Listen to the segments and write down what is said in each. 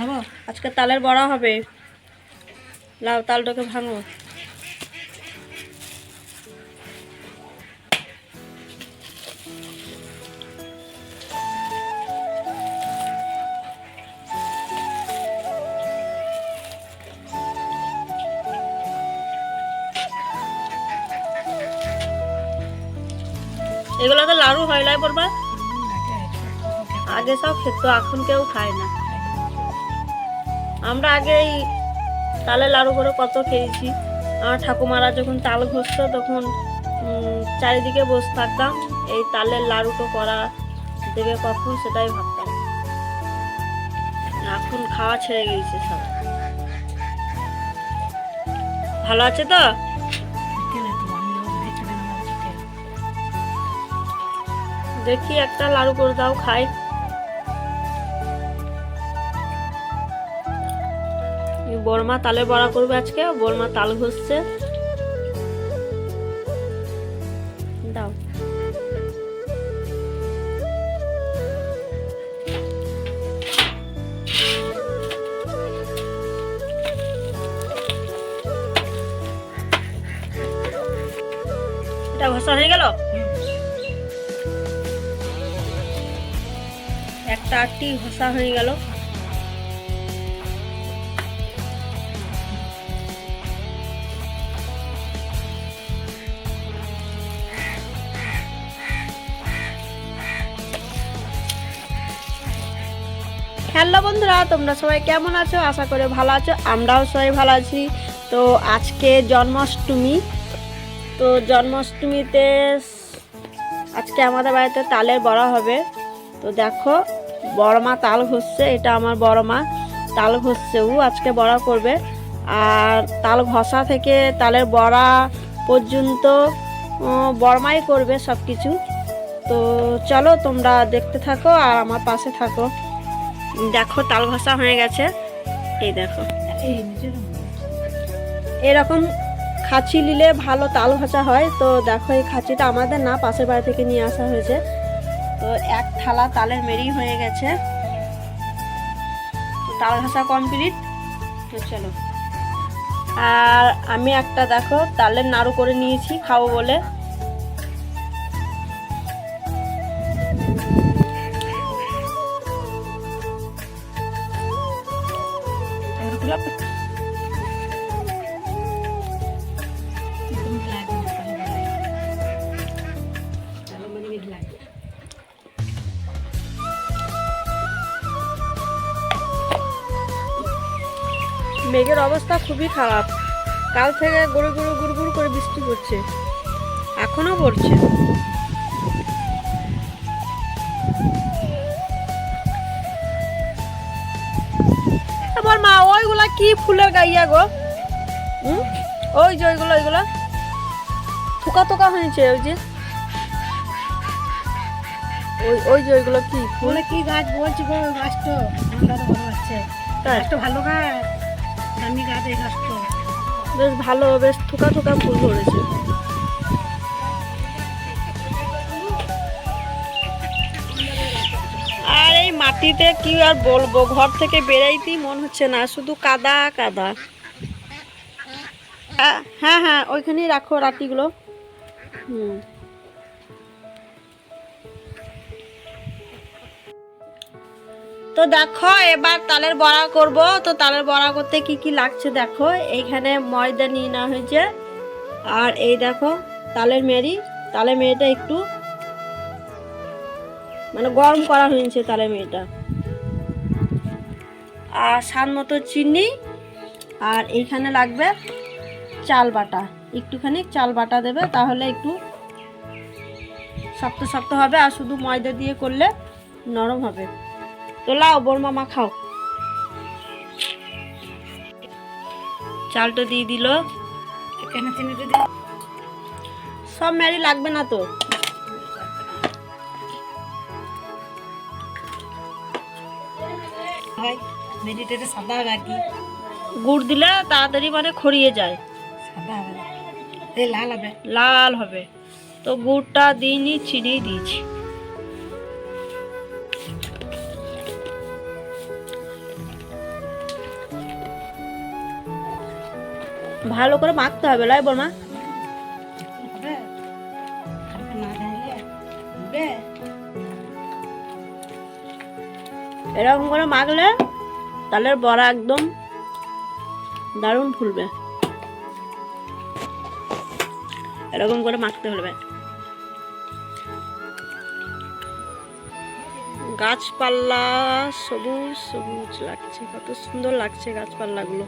খাব আজকে তালের বড়া হবে। লাউ তালটাকে ভাঙো। এগুলো তো লাড়ু হয় লাই বলবা আগে সব খেতো এখন কেউ খায় না। আমরা আগে এই তালের লাড়ু করে কত খেয়েছি। আমার ঠাকুমারা যখন তাল ঘষতো তখন চারিদিকে বসে থাকতাম, এই তালের লাড়ুটো করা দেবে কখন সেটাই ভাবতাম। এখন খাওয়া ছেড়ে গিয়েছে সব। ভালো আছে তো? দেখি একটা লাড়ু করে দাও, খাই। বর্মা তালে বড়া করবে আজকে বর্মা তাল ঘষছে। দাও। হয়ে গেল? একটা আটটি ঘষা হয়ে গেল। হ্যালো বন্ধুরা, তোমরা সবাই কেমন আছো? আশা করে ভালো আছো, আমরাও সবাই ভালো আছি। তো আজকে জন্মাষ্টমী, তো জন্মাষ্টমীতে আজকে আমাদের বাড়িতে তালের বড়া হবে। তো দেখো, বড় মা তাল ঘষছে, এটা আমার বড় মা, তাল ঘষছে, ও আজকে বড়া করবে। আর তাল ঘষা থেকে তালের বড়া পর্যন্ত বড়মাই করবে সব কিছু তো চলো তোমরা দেখতে থাকো আর আমার পাশে থাকো। দেখো, তাল ঘষা হয়ে গেছে। এই দেখো। এরকম খাঁচি নিলে ভালো তাল ঘষা হয়। তো দেখো, এই খাঁচিটা আমাদের না, পাশের বাড়ি থেকে নিয়ে আসা হয়েছে। তো এক থালা তালের মেরি হয়ে গেছে। তাল ঘষা কমপ্লিট। তো চলো। আর আমি একটা দেখো, তালের নাড়ু করে নিয়েছি, খাব বলে। মেঘের অবস্থা খুবই খারাপ। কাল থেকে গুড়ু গুড়ু গুড় গুড় করে বৃষ্টি পড়ছে এখনও পড়ছে। আমার মা, ওইগুলা কি ফুলের গাইয়া গো? ওই যে ওইগুলো ওইগুলো। থোকা থোকা হয়েছে, ওই যে। ওই ওই যে ওইগুলো কি ফুল? কি গাছ বলছি গো গাছটা আমরা তো ভালো তাই? গাছটা ভালো গাছ দামি গাছ এই গাছটা। বেশ ভালো বেশ থোকা থোকা ফুল ধরেছে। আর এই মাটিতে কি আর বলব ঘর থেকে বেরাইতেই মন হচ্ছে না শুধু কাদা কাদা। হ্যাঁ হ্যাঁ ওইখানেই রাখো রাতিগুলো। হুম। তো দেখো, এবার তালের বড়া করব। তো তালের বড়া করতে কি কি লাগছে দেখো। এইখানে ময়দা নিয়ে নেওয়া হয়েছে। আর এই দেখো, তালের মেরি। তালের মেরিটা একটু মানে গরম করা হয়েছে তালের মেরিটা। আর স্বাদ মতো চিনি। আর এইখানে লাগবে চাল বাটা। একটুখানি চাল বাটা দেবে, তাহলে একটু শক্ত শক্ত হবে। আর শুধু ময়দা দিয়ে করলে নরম হবে। তো লাও বোর মামা খাও। চালটা দিয়ে দিল। সব ম্যারি লাগবে না তো। সাদা রাখি গুড় দিলে তাড়াতাড়ি মানে খড়িয়ে যায়। সাদা হবে। লাল হবে। লাল হবে। তো গুড়টা দিইনি চিনি দিয়েছি। ভালো করে মাখতে হবে লাই ঢাললে হবে এরকম করে মাখলে তালের বড়া একদম দারুণ ফুলবে। এরকম করে মাখতে হবে গাছপাল্লা সবুজ সবুজ লাগছে, কত সুন্দর লাগছে গাছপাল্লাগুলো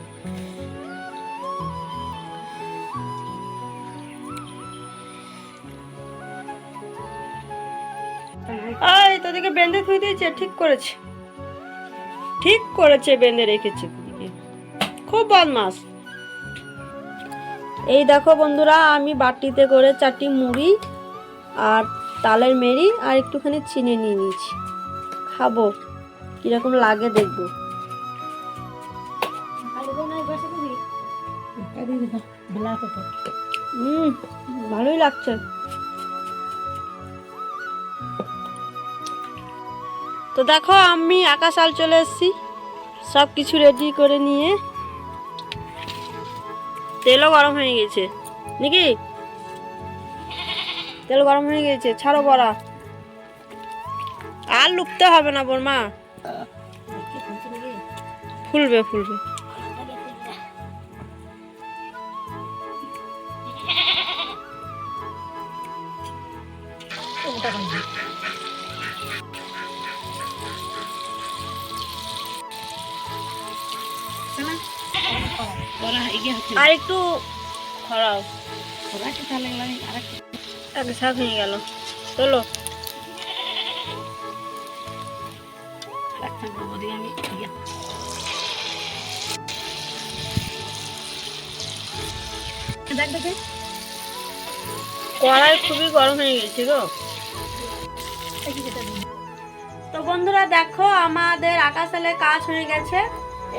এই বেঁধে থুই দিয়েছে, ঠিক করেছে। ঠিক করেছে বেঁধে রেখেছে খুব বদমাস। এই দেখো বন্ধুরা, আমি বাটিতে করে চারটি মুড়ি আর তালের মেরি আর একটুখানি চিনি নিয়ে নিয়েছি। খাব, কীরকম লাগে দেখব। ভালোই লাগছে। তো দেখো, আমি আকাশ আল চলে এসেছি। সব কিছু রেডি করে নিয়ে। তেলও গরম হয়ে গেছে। নাকি? তেল গরম হয়ে গেছে, ছাড়ো বড়া। আর লুকতে হবে না বর্মা ফুলবে ফুলবে। ওরা এগিয়ে আর একটু খরাও গেল। চলো। খুবই গরম হয়ে গেছে গো। তো বন্ধুরা দেখো, আমাদের আকাশালে কাজ হয়ে গেছে।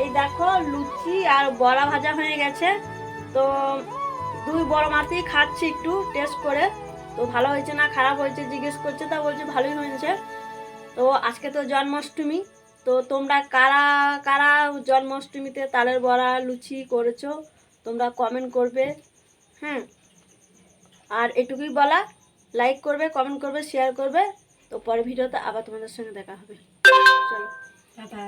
এই দেখো লুচি আর বড়া ভাজা হয়ে গেছে। তো দুই বড় মাতি খাচ্ছি একটু টেস্ট করে। তো ভালো হয়েছে না খারাপ হয়েছে জিজ্ঞেস করছে, তা বলছে ভালোই হয়েছে। তো আজকে তো জন্মাষ্টমী, তো তোমরা কারা কারা জন্মাষ্টমীতে তালের বড়া, লুচি করেছ, তোমরা কমেন্ট করবে। হ্যাঁ আর এটুকুই বলা লাইক করবে কমেন্ট করবে শেয়ার করবে। তো পরের ভিডিওতে আবার তোমাদের সঙ্গে দেখা হবে। চলো। টাটা।